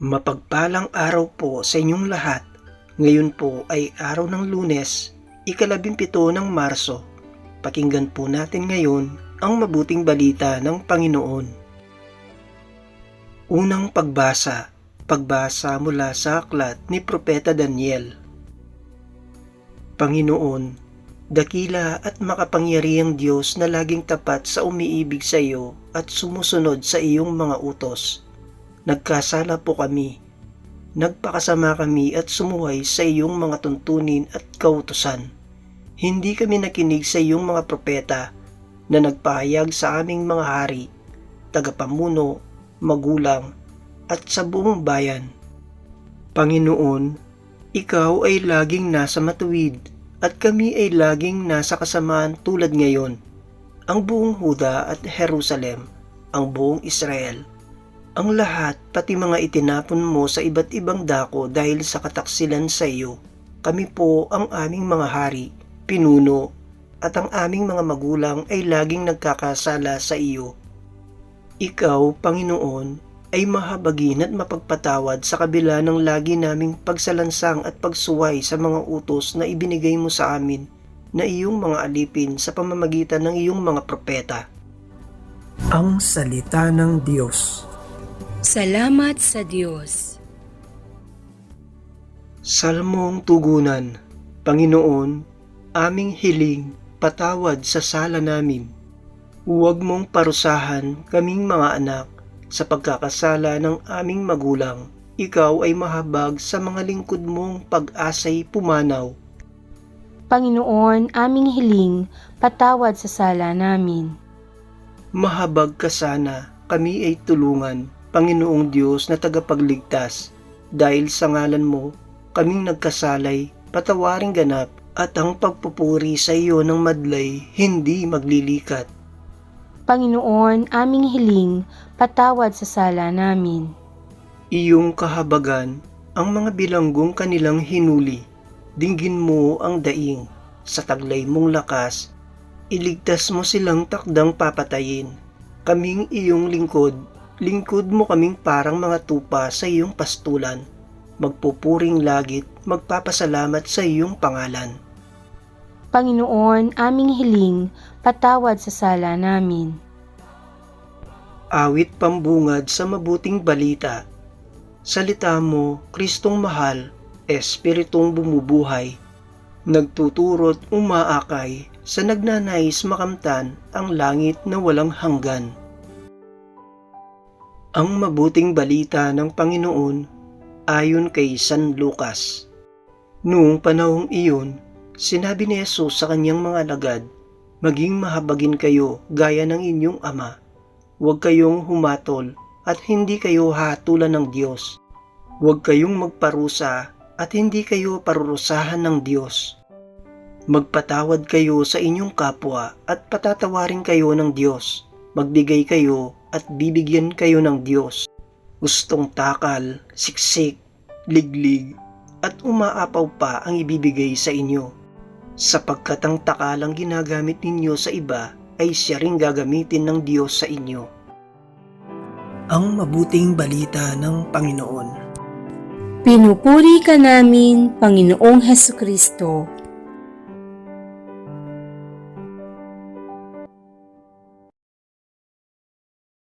Mapagpalang araw po sa inyong lahat. Ngayon po ay araw ng lunes, ikalabimpito ng Marso. Pakinggan po natin ngayon ang mabuting balita ng Panginoon. Unang pagbasa, pagbasa mula sa aklat ni Propeta Daniel. Panginoon, dakila at makapangyarihang Diyos na laging tapat sa umiibig sa iyo at sumusunod sa iyong mga utos. Nagkasala po kami. Nagpakasama kami at sumuway sa iyong mga tuntunin at kautusan. Hindi kami nakinig sa iyong mga propeta na nagpahayag sa aming mga hari, tagapamuno, magulang, at sa buong bayan. Panginoon, ikaw ay laging nasa matuwid at kami ay laging nasa kasamaan tulad ngayon. Ang buong Huda at Jerusalem, ang buong Israel, ang lahat pati mga itinapon mo sa iba't ibang dako dahil sa kataksilan sa iyo. Kami po ang aming mga hari, pinuno, at ang aming mga magulang ay laging nagkakasala sa iyo. Ikaw, Panginoon, ay mahabagin at mapagpatawad sa kabila ng lagi naming pagsalansang at pagsuway sa mga utos na ibinigay mo sa amin na iyong mga alipin sa pamamagitan ng iyong mga propeta. Ang Salita ng Diyos Salamat sa Diyos. Salmong Tugunan Panginoon, aming hiling, patawad sa sala namin. Huwag mong parusahan kaming mga anak sa pagkakasala ng aming magulang. Ikaw ay mahabag sa mga lingkod mong pag-asay pumanaw. Panginoon, aming hiling, patawad sa sala namin. Mahabag ka sana, kami ay tulungan, Panginoong Diyos na tagapagligtas. Dahil sa ngalan mo, kaming nagkasalay, patawaring ganap, at ang pagpupuri sa iyo ng madlay hindi maglilikat. Panginoon, aming hiling, patawad sa sala namin. Iyong kahabagan, ang mga bilanggong kanilang hinuli, dinggin mo ang daing, sa taglay mong lakas, iligtas mo silang takdang papatayin. Kaming iyong lingkod, lingkod mo kaming parang mga tupa sa iyong pastulan. Magpupuring lagit, magpapasalamat sa iyong pangalan. Panginoon, aming hiling, patawad sa sala namin. Awit pambungad sa mabuting balita. Salita mo, Kristong mahal, Espiritong bumubuhay, nagtuturot umaakay sa nagnanais makamtan ang langit na walang hanggan. Ang mabuting balita ng Panginoon ayon kay San Lucas. Noong panahong iyon, sinabi ni Jesus sa kanyang mga alagad, Maging mahabagin kayo gaya ng inyong ama. Huwag kayong humatol at hindi kayo hatulan ng Diyos. Huwag kayong magparusa at hindi kayo parurusahan ng Diyos. Magpatawad kayo sa inyong kapwa at patatawarin kayo ng Diyos. Magbigay kayo at bibigyan kayo ng Diyos. Gustong takal, siksik, liglig, at umaapaw pa ang ibibigay sa inyo. Sapagkat ang takalang ginagamit ninyo sa iba ay siya ring gagamitin ng Diyos sa inyo. Ang mabuting balita ng Panginoon. Pinupuri ka namin, Panginoong Heso Kristo.